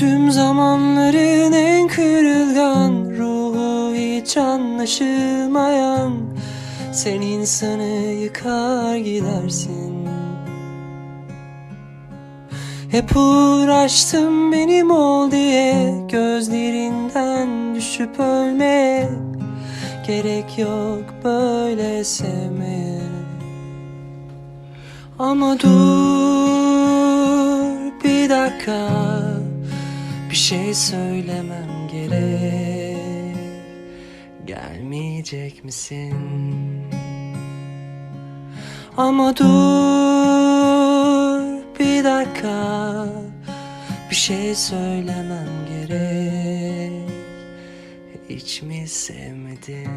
Tüm zamanların en kırılgan Ruhu hiç anlaşılmayan Sen insanı yıkar gidersin. Hep uğraştım benim ol diye Gözlerinden düşüp ölmeye Gerek yok böyle sevmeye Ama dur bir dakika Bir şey söylemem gerek Gelmeyecek misin? Ama dur bir dakika Bir şey söylemem gerek Hiç mi sevmedin?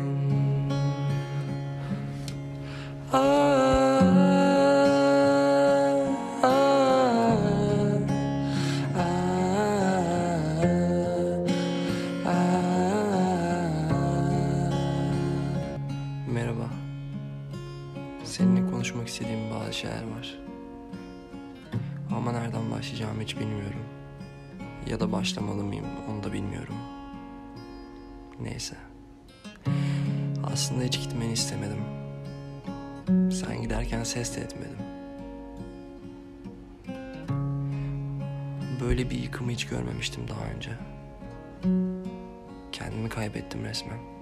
Merhaba. Seninle konuşmak istediğim bazı şeyler var. Ama nereden başlayacağımı hiç bilmiyorum. Ya da başlamalı mıyım onu da bilmiyorum. Neyse. Aslında hiç gitmeni istemedim. Sen giderken ses de etmedim. Böyle bir yıkımı hiç görmemiştim daha önce. Kendimi kaybettim resmen.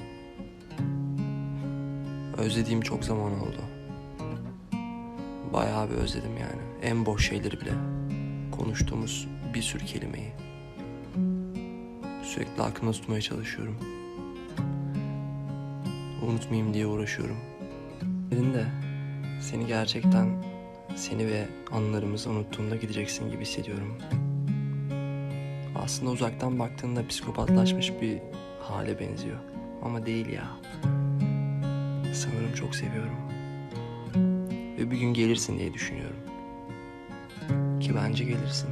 Özlediğim çok zaman oldu. Bayağı bir özledim yani. En boş şeyleri bile. Konuştuğumuz bir sürü kelimeyi. Sürekli aklımda tutmaya çalışıyorum. Unutmayayım diye uğraşıyorum. Dedin de seni gerçekten seni ve anılarımızı unuttuğumda gideceksin gibi hissediyorum. Aslında uzaktan baktığında psikopatlaşmış bir hale benziyor. Ama değil ya. Sanırım çok seviyorum. Ve bir gün gelirsin diye düşünüyorum. Ki bence gelirsin.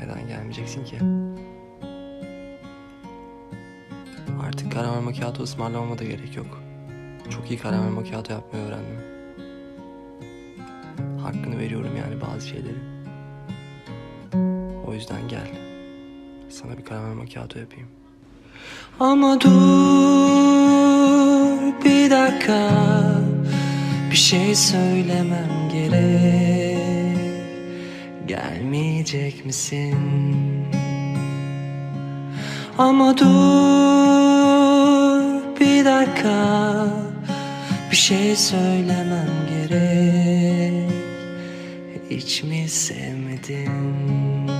Neden gelmeyeceksin ki? Artık karamel macchiato ısmarlamama da gerek yok. Çok iyi karamel macchiato yapmayı öğrendim. Hakkını veriyorum yani bazı şeyleri. O yüzden gel. Sana bir karamel macchiato yapayım. Ama dur şey söylemem gerek Gelmeyecek misin? Ama dur bir dakika Bir şey söylemem gerek Hiç mi sevmedin?